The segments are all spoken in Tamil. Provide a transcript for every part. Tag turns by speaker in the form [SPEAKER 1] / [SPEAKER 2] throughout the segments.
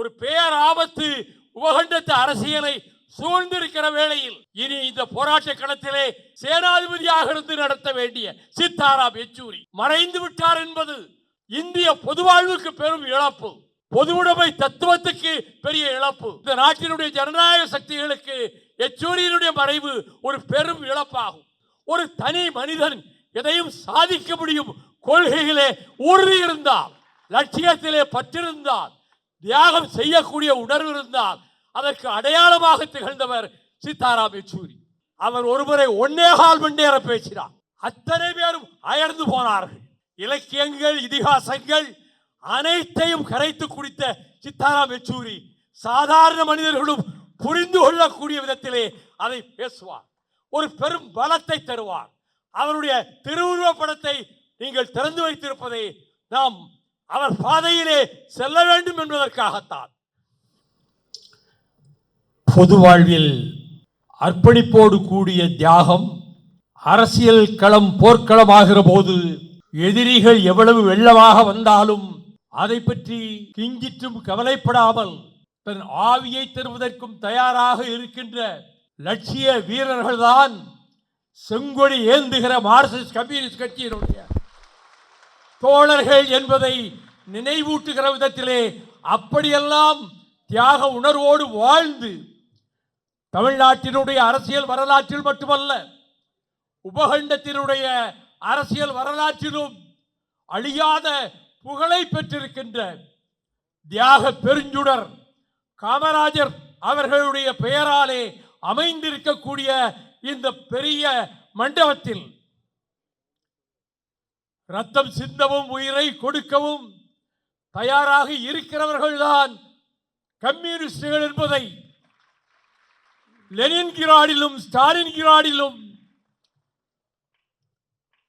[SPEAKER 1] ஒரு பேர் ஆபத்து உபகண்டத்து அரசியலை சூழ்ந்திருக்கிற வேளையில் இனி இந்த போராட்ட களத்திலே சேனாதிபதியாக இருந்து நடத்த வேண்டிய சித்தாராம் யெச்சூரி மறைந்து விட்டார் என்பது இந்திய பொதுவாழ்வுக்கு பெரும் இழப்பு. பொதுவுடைமை தத்துவத்துக்கு பெரிய இழப்பு. இந்த நாட்டினுடைய ஜனநாயக சக்திகளுக்கு யெச்சூரியினுடைய மறைவு ஒரு பெரும் இழப்பாகும். ஒரு தனி மனிதன் எதையும் சாதிக்க முடியும் கொள்கையிலே உறுதி இருந்தால் லட்சியத்திலே பற்றிருந்தால் தியாகம் செய்யக்கூடிய உணர்வு இருந்தால் அதற்கு அடையாளமாக திகழ்ந்தவர் சீதாராம் யெச்சூரி. அவர் ஒருமுறை ஒன்னே கால் மணி நேரம் பேசினார். அத்தனை பேரும் அயர்ந்து போனார்கள். இலக்கியங்கள் இதிகாசங்கள் அனைத்தையும் கரைத்து குடித்த சித்தாராம் யெச்சூரி சாதாரண மனிதர்களும் புரிந்து கொள்ளக்கூடிய விதத்திலே அதை பேசுவார். ஒரு பெரும் பலத்தை தருவார். அவருடைய திருவுருவ படத்தை நீங்கள் திறந்து வைத்திருப்பதை நாம் அவர் பாதையிலே செல்ல வேண்டும் என்பதற்காகத்தான். பொது வாழ்வில் அர்ப்பணிப்போடு கூடிய தியாகம் அரசியல் களம் போர்க்களமாகிற போது எதிரிகள் எவ்வளவு வெள்ளமாக வந்தாலும் அதை பற்றி கிஞ்சிற்றும் கவலைப்படாமல் தன் ஆவியை தருவதற்கும் தயாராக இருக்கின்ற லட்சிய வீரர்கள்தான் செங்கொடி ஏந்துகிற மார்க்சிஸ்ட் கம்யூனிஸ்ட் கட்சியினுடைய தோழர்கள் என்பதை நினைவூட்டுகிற விதத்திலே அப்படியெல்லாம் தியாக உணர்வோடு வாழ்ந்து தமிழ்நாட்டினுடைய அரசியல் வரலாற்றில் மட்டுமல்ல உபகண்டத்தினுடைய அரசியல் வரலாற்றிலும் அழியாத புகழை பெற்றிருக்கின்ற தியாக பெருஞ்சுடர் காமராஜர் அவர்களுடைய பெயராலே அமைந்திருக்கக்கூடிய இந்த பெரிய மண்டபத்தில் ரத்தம் சிந்தவும் உயிரை கொடுக்கவும் தயாராக இருக்கிறவர்கள்தான் கம்யூனிஸ்டுகள் என்பதை லெனின் கிராடிலும் ஸ்டாலின் கிராடிலும்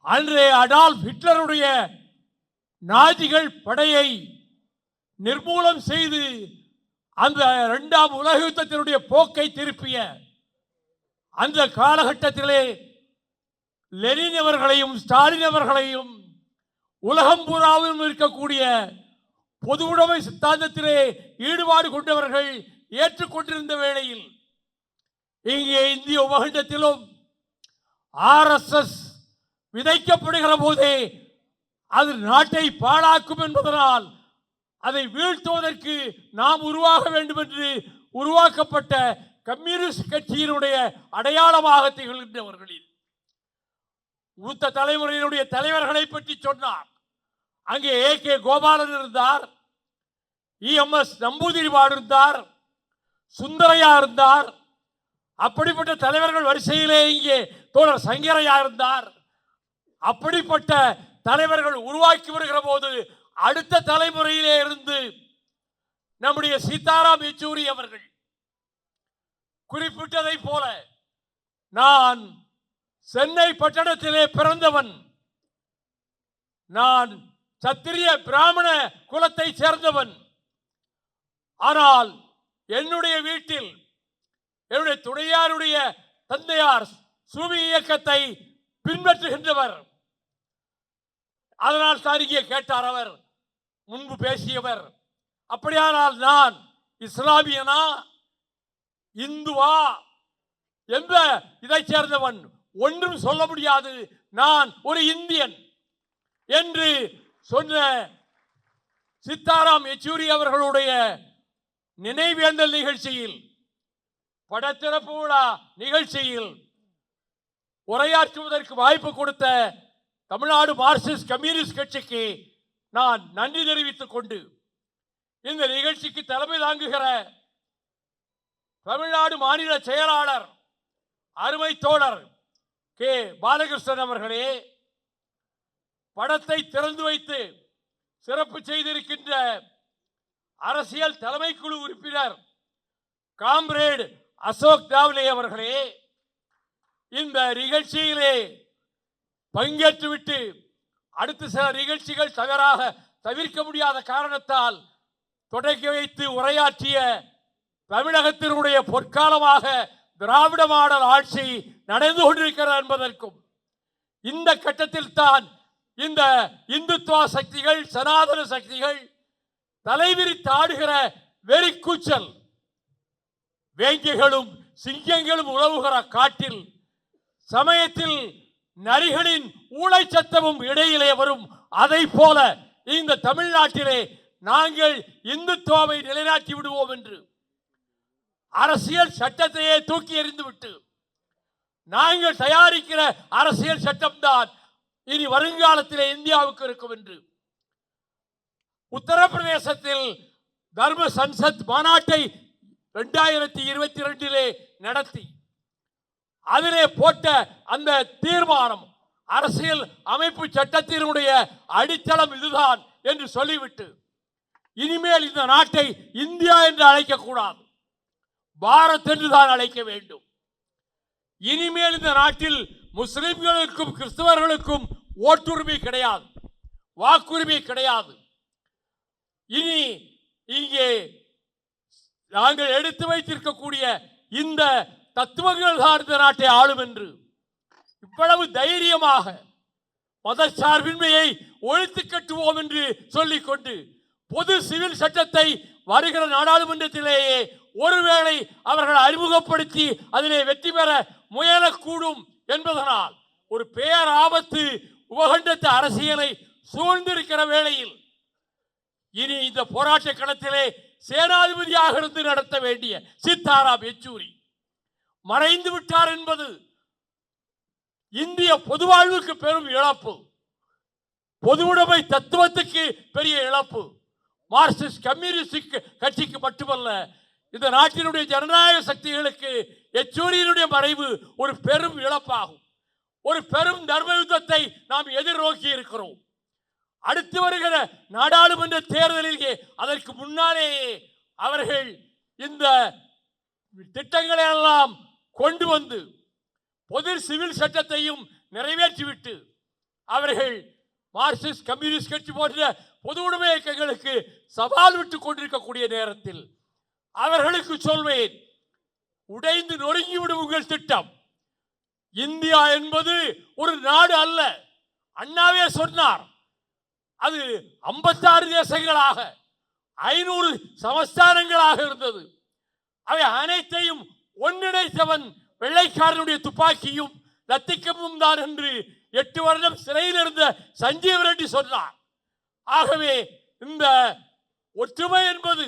[SPEAKER 1] அன்றே அடால்ஃப் ஹிட்லருடைய நாஜிகள் படையை நிர்மூலம் செய்து அந்த இரண்டாம் உலக யுத்தத்தினுடைய போக்கை திருப்பிய அந்த காலகட்டத்திலே லெனின் அவர்களையும் ஸ்டாலின் அவர்களையும் உலகம் பூராவிலும் இருக்கக்கூடிய பொது உடைமை சித்தாந்தத்திலே ஈடுபாடு கொண்டவர்கள் ஏற்றுக்கொண்டிருந்த வேளையில் இங்கே இந்திய உபகண்டத்திலும் ஆர்எஸ்எஸ் விதைக்கப்படுகிற போதே அது நாட்டை பாழாக்கும் என்பதனால் அதை வீழ்த்துவதற்கு நாம் உருவாக வேண்டும் என்று உருவாக்கப்பட்ட கம்யூனிஸ்ட் கட்சியினுடைய அடையாளமாக திகழ்கின்றவர்களில். மூத்த தலைமுறையினுடைய தலைவர்களை பற்றி சொன்னார். அங்கே ஏ கே கோபாலன் இருந்தார் இஎம்எஸ் நம்பூதிரிபாடு இருந்தார் சுந்தரையா இருந்தார். அப்படிப்பட்ட தலைவர்கள் வரிசையிலே இங்கே தோழர் சங்கரையா இருந்தார். அப்படிப்பட்ட தலைவர்கள் உருவாக்கி வருகிற போது அடுத்த தலைமுறையிலே இருந்து நம்முடைய சீதாராம் யெச்சூரி அவர்கள் குறிப்பிட்டதை போல நான் சென்னை பட்டணத்திலே பிறந்தவன். நான் சத்திரிய பிராமண குலத்தை சேர்ந்தவன். ஆனால் என்னுடைய வீட்டில் என்னுடைய துணையாருடைய தந்தையார் சூவி இயக்கத்தை பின்பற்றுகின்றவர். அதனால் தான் இங்கே கேட்டார் அவர் முன்பு பேசியவர் அப்படியானால் நான் இஸ்லாமியனா? இந்துவா? எந்த இதை சேர்ந்தவன்? ஒன்றும் சொல்ல முடியாது. நான் ஒரு இந்தியன் என்று சொன்ன சித்தாராம் யெச்சூரி அவர்களுடைய நினைவேந்தல் நிகழ்ச்சியில் படத்திறப்பு விழா நிகழ்ச்சியில் உரையாற்றுவதற்கு வாய்ப்பு கொடுத்த தமிழ்நாடு மார்க்சிஸ்ட் கம்யூனிஸ்ட் கட்சிக்கு நான் நன்றி தெரிவித்துக் கொண்டு இந்த நிகழ்ச்சிக்கு தலைமை தாங்குகிற தமிழ்நாடு மாநில செயலாளர் அருமை தோழர் கே. பாலகிருஷ்ணன் அவர்களே படத்தை திறந்து வைத்து சிறப்பு செய்திருக்கின்ற அரசியல் தலைமைக்குழு உறுப்பினர் காம்ரேட் அசோக் தாவ்லே அவர்களே இந்த நிகழ்ச்சியிலே பங்கேற்றுவிட்டு அடுத்த சில நிகழ்ச்சிகள் தவறாக தவிர்க்க முடியாத காரணத்தால் தொடக்கி வைத்து உரையாற்றிய தமிழகத்தினுடைய பொற்காலமாக திராவிட மாடல் ஆட்சி நடந்து கொண்டிருக்கிறது என்பதற்கும் இந்த கட்டத்தில் தான் இந்த இந்துத்துவ சக்திகள் சனாதன சக்திகள் தலைவிரித்து ஆடுகிற வெறிக்கூச்சல் வேங்கிகளும் சிங்கங்களும் உழவுகிற காட்டில் சமயத்தில் நரிகளின் ஊளை சத்தமும் இடையிலே வரும் அதை போல இந்த தமிழ்நாட்டிலே நாங்கள் இந்துத்துவாவை நிலைநாட்டி விடுவோம் என்று அரசியல் சட்டத்தையே தூக்கி எறிந்துவிட்டு நாங்கள் தயாரிக்கிற அரசியல் சட்டம்தான் இனி வருங்காலத்திலே இந்தியாவுக்கு இருக்கும் என்று. உத்தரப்பிரதேசத்தில் தர்ம சன்சத் மாநாட்டை இரண்டாயிரத்தி இருபத்தி ரெண்டிலே நடத்தி. அதிலே போட்ட அந்த தீர்மானம் அரசியல் அமைப்பு சட்டத்தினுடைய அடித்தளம் இதுதான் என்று சொல்லிவிட்டு இனிமேல் இந்த நாட்டை இந்தியா என்று அழைக்கக்கூடாது. பாரத் என்று தான் அழைக்க வேண்டும். இனிமேல் இந்த நாட்டில் முஸ்லிம்களுக்கும் கிறிஸ்தவர்களுக்கும் ஓட்டுரிமை கிடையாது வாக்குரிமை கிடையாது. இனி இங்கே நாங்கள் எடுத்து வைத்திருக்கக்கூடிய இந்த தத்துவங்கள் தான் இந்த நாட்டை ஆளும் என்று இவ்வளவு தைரியமாக மதச்சார்பின்மையை ஒழித்து கட்டுவோம் என்று சொல்லிக்கொண்டு பொது சிவில் சட்டத்தை வருகிற நாடாளுமன்றத்திலேயே ஒருவேளை அவர்கள் அறிமுகப்படுத்தி அதிலே வெற்றி பெற முயலக்கூடும் என்பதனால் ஒரு பேராபத்து உபகண்டத்து அரசியலை சூழ்ந்திருக்கிற வேளையில் இனி இந்த போராட்ட களத்திலே சேனாதிபதியாக இருந்து நடத்த வேண்டிய சித்தாரா யெச்சூரி மறைந்து விட்டார் என்பது இந்திய பொதுவாழ்வுக்கு பெரும் இழப்பு பொதுவுடைமை தத்துவத்துக்கு பெரிய இழப்பு. மார்க்சிஸ்ட் கம்யூனிஸ்ட் கட்சிக்கு மட்டுமல்ல இந்த நாட்டினுடைய ஜனநாயக சக்திகளுக்கு யெச்சூரியினுடைய மறைவு ஒரு பெரும் இழப்பாகும். ஒரு பெரும் தர்ம யுத்தத்தை நாம் எதிர்நோக்கி இருக்கிறோம். அடுத்து வருகிற நாடாளுமன்ற தேர்தலிலே அதற்கு முன்னாலேயே அவர்கள் இந்த திட்டங்களை எல்லாம் கொண்டு வந்து பொது சிவில் சட்டத்தையும் நிறைவேற்றிவிட்டு அவர்கள் மார்க்சிஸ்ட் கம்யூனிஸ்ட் கட்சி போன்ற பொது உடைமை இயக்கங்களுக்கு சவால் விட்டு கொண்டிருக்கக்கூடிய நேரத்தில் அவர்களுக்கு சொல்வேன் உடைந்து நொறுங்கிவிடும் உங்கள் திட்டம். இந்தியா என்பது ஒரு நாடு அல்ல. அண்ணாவே சொன்னார் அது 56 தேசங்களாக ஐநூறு சமஸ்தானங்களாக இருந்தது. அவை அனைத்தையும் ஒன்றிணைத்தவன் வெள்ளைக்காரனுடைய துப்பாக்கியும் லத்திக்கமும் தான் என்று எட்டு வருடம் சிறையில் இருந்த சஞ்சீவ் ரெட்டி சொன்னார். ஆகவே இந்த ஒற்றுமை என்பது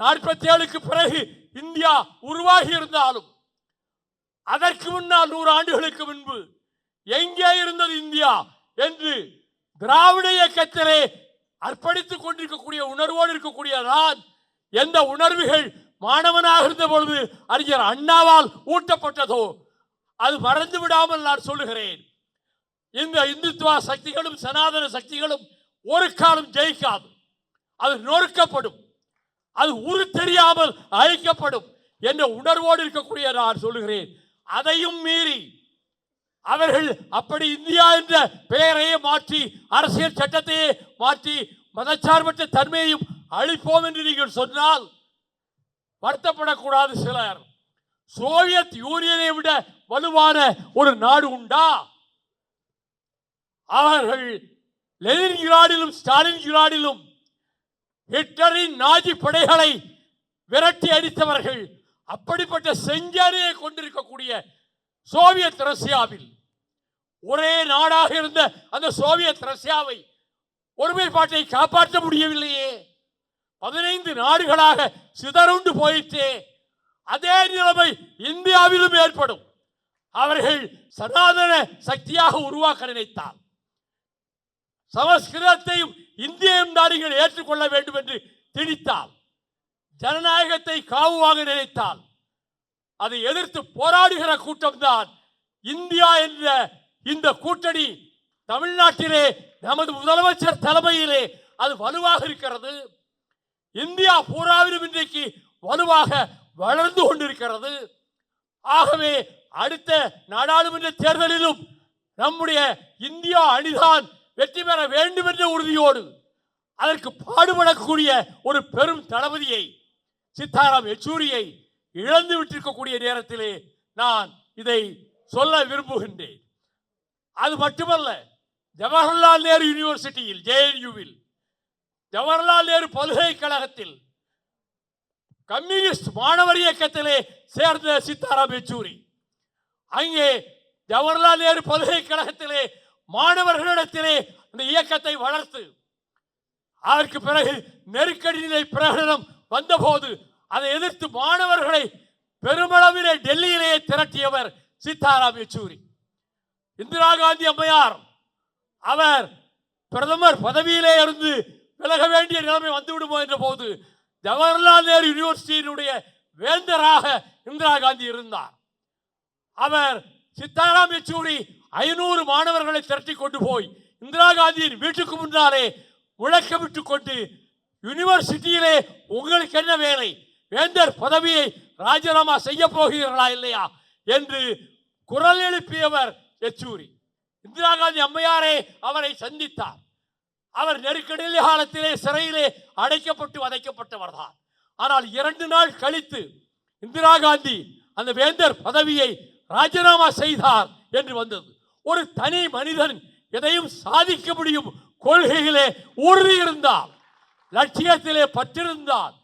[SPEAKER 1] நாற்பத்தி ஏழுக்கு பிறகு இந்தியா உருவாகி இருந்தாலும் அதற்கு முன்னால் நூறு ஆண்டுகளுக்கு முன்பு எங்கே இருந்தது இந்தியா என்று திராவிட இயக்கத்திலே அர்ப்பணித்துக் கொண்டிருக்கக்கூடிய உணர்வோடு இருக்கக்கூடிய நான் எந்த உணர்வுகள் மாணவனாக இருந்த பொழுது அறிஞர் அண்ணாவால் ஊட்டப்பட்டதோ அது மறந்து விடாமல் நான் சொல்லுகிறேன். இந்த இந்துத்துவ சக்திகளும் சனாதன சக்திகளும் ஒரு காலம் ஜெயிக்காது அது நொறுக்கப்படும். அது உரு தெரியாமல் அழிக்கப்படும் என்ற உணர்வோடு இருக்கக்கூடிய நான் சொல்லுகிறேன். அதையும் மீறி அவர்கள் அப்படி இந்தியா என்ற பெயரையே மாற்றி அரசியல் சட்டத்தையே மாற்றி மதச்சார்பற்ற தன்மையையும் அழிப்போம் என்று நீங்கள் சொன்னால் வருத்தப்படக்கூடாது சிலர். சோவியத் யூனியனை விட வலுவான ஒரு நாடு உண்டா? அவர்கள் லெனின்கிராடிலும் ஸ்டாலின்கிராடிலும் ஹிட்லரின் நாஜி படைகளை விரட்டி அடித்தவர்கள் அப்படிப்பட்ட செஞ்சாரியை கொண்டிருக்கக்கூடிய சோவியத் ரஷ்யாவில். ஒரே நாடாக இருந்த அந்த சோவியத் ரஷ்யாவை ஒருமைப்பாட்டை காப்பாற்ற முடியவில்லையே. பதினைந்து நாடுகளாக சிதறுண்டு போயிற்றே. அதே நிலைமை இந்தியாவிலும் ஏற்படும். அவர்கள் சனாதன சக்தியாக உருவாக்க நினைத்தார். சமஸ்கிருதத்தையும் இந்திய நாடுகள் ஏற்றுக்கொள்ள வேண்டும் என்று திணித்தால் ஜனநாயகத்தை காவுவாக நினைத்தால் அதை எதிர்த்து போராடுகிற கூட்டம்தான் இந்தியா என்ற இந்த கூட்டணி தமிழ்நாட்டிலே நமது முதலமைச்சர் தலைமையிலே அது வலுவாக இருக்கிறது. இந்தியா பூராவிலும் இன்றைக்கு வலுவாக வளர்ந்து கொண்டிருக்கிறது. ஆகவே அடுத்த நாடாளுமன்ற தேர்தலிலும் நம்முடைய இந்தியா அணிதான் வெற்றி பெற வேண்டும் என்ற உறுதியோடு அதற்கு பாடுபடக்கூடிய ஒரு பெரும் தளபதியை சித்தாராம் யெச்சூரியை இழந்து விட்டிருக்கக்கூடிய நேரத்திலே நான் இதை சொல்ல விரும்புகின்றேன். அது மட்டுமல்ல ஜவஹர்லால் நேரு யூனிவர்சிட்டியில் ஜேஎன்யூவில் ஜவஹர்லால் நேரு பல்கலைக்கழகத்தில் கம்யூனிஸ்ட் மாணவர் இயக்கத்திலே சேர்ந்த சித்தாராம் யெச்சூரி அங்கே ஜவஹர்லால் நேரு பல்கலைக்கழகத்திலே மாணவர்களிடத்திலே இந்த இயக்கத்தை வளர்த்து அதற்கு பிறகு நெருக்கடி நிலை பிரகடனம் வந்தபோது அதை எதிர்த்து மாணவர்களை பெருமளவிலே டெல்லியிலே திரட்டியவர் சீதாராம் யெச்சூரி. இந்திரா காந்தி அம்மையார் அவர் பிரதமர் பதவியிலே இருந்து விலக வேண்டிய நிலைமை வந்துவிடுமோ என்ற போது ஜவஹர்லால் நேரு யூனிவர்சிட்டியினுடைய வேந்தராக இந்திரா காந்தி இருந்தார். அவர் சித்தாராம் யெச்சூரி ஐநூறு மாணவர்களை திரட்டி கொண்டு போய் இந்திரா காந்தியின் வீட்டுக்கு முன்னாலே முழக்கமிட்டு கொண்டு யூனிவர்சிட்டியிலே உங்களுக்கு என்ன வேலை? வேந்தர் பதவியை ராஜினாமா செய்ய போகிறீர்களா இல்லையா? என்று குரல் எழுப்பியவர் யெச்சூரி. இந்திரா காந்தி அம்மையாரே அவரை சந்தித்தார். அவர் நெருக்கடி காலத்திலே சிறையிலே அடைக்கப்பட்டு வதைக்கப்பட்டவர் தான். ஆனால் இரண்டு நாள் கழித்து இந்திரா காந்தி அந்த வேந்தர் பதவியை ராஜினாமா செய்தார் என்று வந்தது. ஒரு தனி மனிதன் எதையும் சாதிக்க முடியும் கொள்கையிலே உறுதி இருந்தால் லட்சியத்திலே பற்றிருந்தால்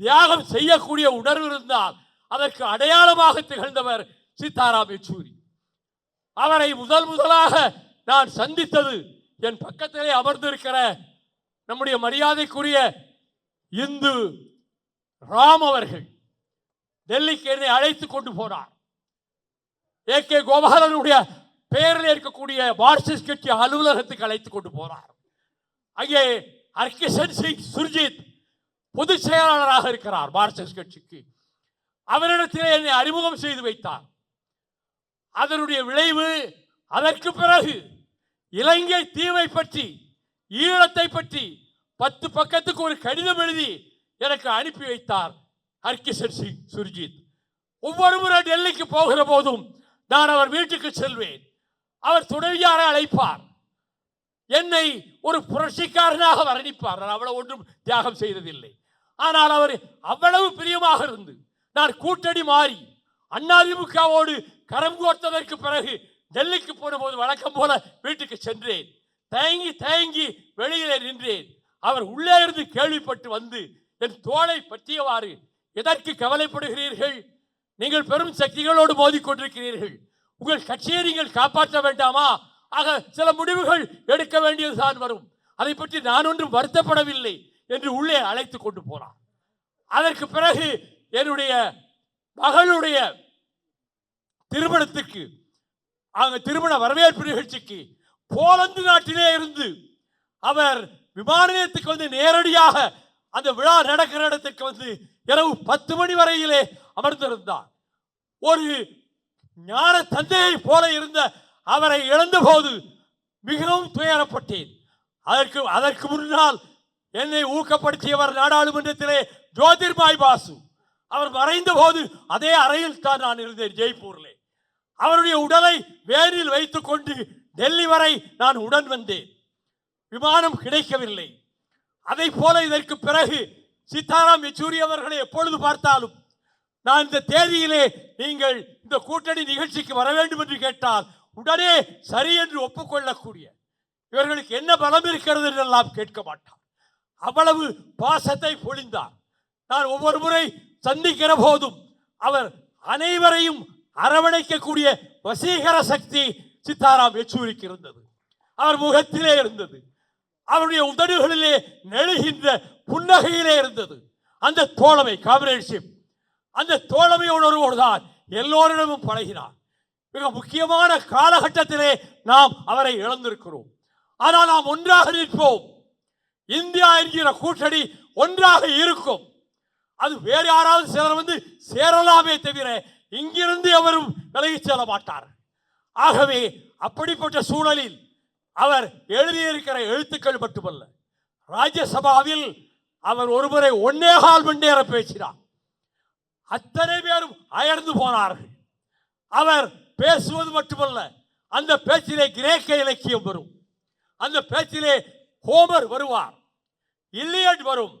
[SPEAKER 1] தியாகம் செய்யக்கூடிய உணர்வு இருந்தால் அதற்கு அடையாளமாக திகழ்ந்தவர் சீதாராம் யெச்சூரி. அவரை முதல் முதலாக நான் சந்தித்தது என் பக்கத்திலே அமர்ந்திருக்கிற நம்முடைய மரியாதைக்குரிய இந்து ராம் அவர்கள். டெல்லிக்கு என்னை அழைத்து கொண்டு போனார். ஏ கே கோபாலனுடைய பெயரில் இருக்கக்கூடிய மார்க்சிஸ்ட் கட்சி அலுவலகத்துக்கு அழைத்து கொண்டு போனார் அங்கே ஹர்கிஷன் சிங் சுர்ஜித் பொதுச் செயலாளராக இருக்கிறார் மார்க்சிஸ்ட் கட்சிக்கு. அவரிடத்திலே என்னை அறிமுகம் செய்து வைத்தார். அதனுடைய விளைவு அதற்கு பிறகு இலங்கை தீவை பற்றி ஈழத்தை பற்றி பத்து பக்கத்துக்கு ஒரு கடிதம் எழுதி எனக்கு அனுப்பி வைத்தார் ஹர்கிஷன் சிங் சுர்ஜித். ஒவ்வொரு முறை டெல்லிக்கு போகிற போதும் நான் அவர் வீட்டுக்கு செல்வேன். அவர் துணைவியாரை அழைப்பார். என்னை ஒரு புரட்சிக்காரனாக வர்ணிப்பார். நான் அவ்வளவு ஒன்றும் தியாகம் செய்ததில்லை. ஆனால் அவர் அவ்வளவு பிரியமாக இருந்து நான் கூட்டணி மாறி அண்ணாதிமுகவோடு கரம் கோர்த்ததற்கு பிறகு டெல்லிக்கு போனபோது வழக்கம் போல வீட்டுக்கு சென்றேன். தயங்கி தயங்கி வெளியிலே நின்றேன். அவர் உள்ளே இருந்து கேள்விப்பட்டு வந்து என் தோளை பற்றியவாறு எதற்கு கவலைப்படுகிறீர்கள்? நீங்கள் பெரும் சக்திகளோடு மோதிக்கொண்டிருக்கிறீர்கள். உங்கள் கட்சியை நீங்கள் காப்பாற்ற வேண்டாமா? ஆக சில முடிவுகள் எடுக்க வேண்டியதுதான் வரும். அதை பற்றி நான் ஒன்றும் வருத்தப்படவில்லை என்று உள்ளே அழைத்து கொண்டு போனார் அதற்கு பிறகு என்னுடைய மகளுடைய திருமணத்துக்கு அவங்க திருமண வரவேற்பு நிகழ்ச்சிக்கு போலந்து நாட்டிலே இருந்து அவர் விமான நிலையத்துக்கு வந்து நேரடியாக அந்த விழா நடக்கிற இடத்துக்கு வந்து இரவு பத்து மணி வரையிலே அமர்ந்திருந்தார் ஒரு ஞான தந்தையை போல இருந்த அவரை இழந்தபோது மிகவும் துயரப்பட்டேன். அதற்கு அதற்கு முன்னால் என்னை ஊக்கப்படுத்தியவர் நாடாளுமன்றத்திலே ஜோதிர்பாய் பாசு. அவர் மறைந்த போது அதே அறையில் தான் நான் இருந்தேன் ஜெய்ப்பூரிலே. அவருடைய உடலை வேரில் வைத்துக் கொண்டு டெல்லி வரை நான் உடன் வந்தேன். விமானம் கிடைக்கவில்லை. அதை போல இதற்கு பிறகு சீதாராம் யெச்சூரி அவர்களை எப்பொழுது பார்த்தாலும் நான் இந்த தேதியிலே நீங்கள் இந்த கூட்டணி நிகழ்ச்சிக்கு வர வேண்டும் என்று கேட்டால் உடனே சரி என்று ஒப்புக்கொள்ளக்கூடிய இவர்களுக்கு என்ன பலம் இருக்கிறது என்றெல்லாம் கேட்க மாட்டார். அவ்வளவு பாசத்தை பொழிந்தார். நான் ஒவ்வொரு முறை சந்திக்கிற போதும் அவர் அனைவரையும் அரவணைக்கக்கூடிய வசீகர சக்தி சித்தாராம் யெச்சூரிக்கு இருந்தது. அவர் முகத்திலே இருந்தது. அவருடைய உதடுகளிலே நெழுகின்ற புன்னகையிலே இருந்தது. அந்த தோழமை காம்பினேஷிப் அந்த தோழமை உணர்வோடு தான் எல்லோரிடமும் பழகினார். மிக முக்கியமான காலகட்டத்திலே நாம் அவரை இழந்திருக்கிறோம். ஆனால் நாம் ஒன்றாக நிற்போம். இந்தியா என்கிற கூட்டணி ஒன்றாக இருக்கும். அது வேறு யாராவது சிலர் வந்து சேரலாமே தவிர இங்கிருந்து அவரும் விலகிச் செல்ல மாட்டார். ஆகவே அப்படிப்பட்ட சூழலில் அவர் எழுதியிருக்கிற எழுத்துக்கள் மட்டுமல்ல. ராஜ்யசபாவில் அவர் ஒருமுறை ஒன்னே கால் மணி நேரம் பேசினார். அத்தனை பேரும் அயர்ந்து போனார்கள். அவர் பேசுவது மட்டுமல்ல அந்த பேச்சிலே கிரேக்க இலக்கியம் வரும். அந்த பேச்சிலே ஹோமர் வருவார் இல்லியட் வரும்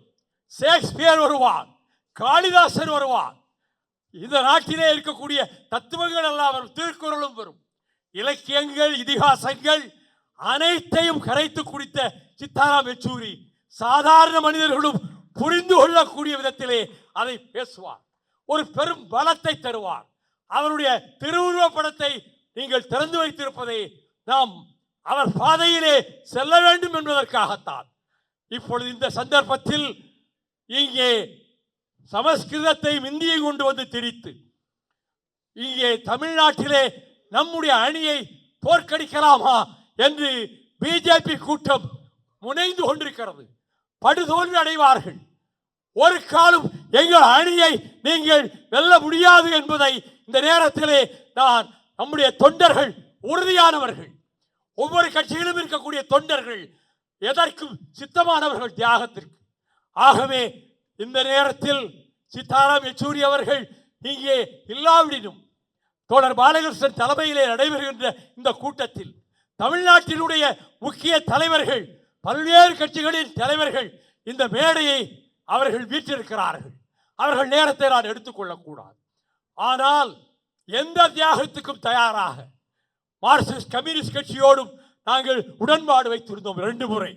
[SPEAKER 1] ஷேக்ஸ்பியர் வருவார் காளிதாசர் வருவார். இந்த நாட்டிலே இருக்கக்கூடிய தத்துவங்கள் எல்லாம் வரும் திருக்குறளும் வரும். இலக்கியங்கள் இதிகாசங்கள் அனைத்தையும் கரைத்து குடித்த சித்தாராம் யெச்சூரி சாதாரண மனிதர்களும் புரிந்து கொள்ளக்கூடிய விதத்திலே அதை பேசுவார். ஒரு பெரும் பலத்தை தருவார். அவருடைய திருவுருவப் படத்தை நீங்கள் திறந்து வைத்திருப்பதை நாம் அவர் பாதையிலே செல்ல வேண்டும் என்பதற்காகத்தான். இப்பொழுது இந்த சந்தர்ப்பத்தில் இங்கே சமஸ்கிருதத்தை இந்தியை கொண்டு வந்து திரித்து இங்கே தமிழ்நாட்டிலே நம்முடைய அணியை தோற்கடிக்கலாமா என்று பிஜேபி கூட்டம் முனைந்து கொண்டிருக்கிறது. படுதோல்வி அடைவார்கள். ஒரு காலம் எங்கள் அணியை நீங்கள் வெல்ல முடியாது என்பதை இந்த நேரத்திலே நான் நம்முடைய தொண்டர்கள் உறுதியானவர்கள் ஒவ்வொரு கட்சியிலும் இருக்கக்கூடிய தொண்டர்கள் எதற்கும் சித்தமானவர்கள் தியாகத்திற்கு. ஆகவே இந்த நேரத்தில் சித்தாராம் யெச்சூரி அவர்கள் இங்கே இல்லாவிடினும் தோழர் பாலகிருஷ்ணன் தலைமையிலே நடைபெறுகின்ற இந்த கூட்டத்தில் தமிழ்நாட்டினுடைய முக்கிய தலைவர்கள் பல்வேறு கட்சிகளின் தலைவர்கள் இந்த மேடையை அவர்கள் வீற்றிருக்கிறார்கள். அவர்கள் நேரத்தை நான் எடுத்துக்கொள்ளக்கூடாது. ஆனால் எந்த தியாகத்துக்கும் தயாராக மார்க்சிஸ்ட் கம்யூனிஸ்ட் கட்சியோடும் நாங்கள் உடன்பாடு வைத்திருந்தோம் ரெண்டு முறை.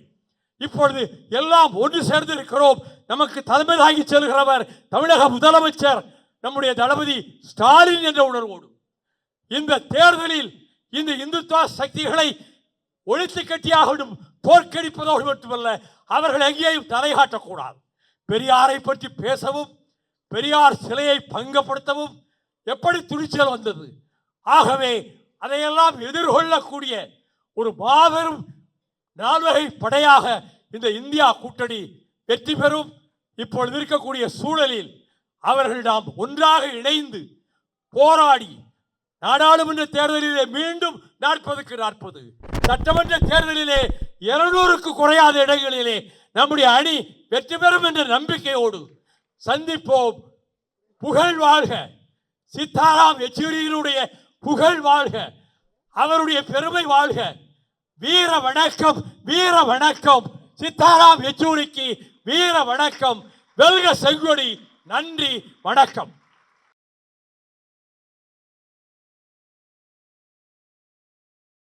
[SPEAKER 1] இப்பொழுது எல்லாம் ஒன்று சேர்ந்து இருக்கிறோம். நமக்கு தலைமை தாங்கி செல்கிறவர் தமிழக முதலமைச்சர் நம்முடைய தளபதி ஸ்டாலின் என்ற உணர்வோடு. இந்த தேர்தலில் இந்த இந்துத்துவ சக்திகளை ஒழித்து கட்டியாகவும் தோற்கடிப்பதோடு மட்டுமல்ல அவர்கள் எங்கேயும் தலைகாட்டக்கூடாது. பெரியாரை பற்றி பேசவும் பெரியார் சிலையை பங்கப்படுத்தவும் எப்படி துணிச்சல் வந்தது? ஆகவே அதையெல்லாம் எதிர்கொள்ளக்கூடிய ஒரு மாபெரும் நால்வகை படையாக இந்த இந்தியா கூட்டணி வெற்றி பெறும். இப்பொழுது இருக்கக்கூடிய சூழலில் அவர்கள் நாம் ஒன்றாக இணைந்து போராடி நாடாளுமன்ற தேர்தலிலே மீண்டும் நாற்பதுக்கு நாற்பது சட்டமன்ற தேர்தலிலே இருநூறுக்கு குறையாத இடங்களிலே நம்முடைய அணி வெற்றி பெறும் என்ற நம்பிக்கையோடு சந்திப்போம். புகழ் வாழ்க. சித்தாராம் யெச்சூரியினுடைய புகழ் வாழ்க. அவருடைய பெருமை வாழ்க. வீர வணக்கம் வீர வணக்கம். சித்தாராம் யெச்சூரிக்கு வீர வணக்கம். வெல்க செங்கொடி நன்றி வணக்கம்.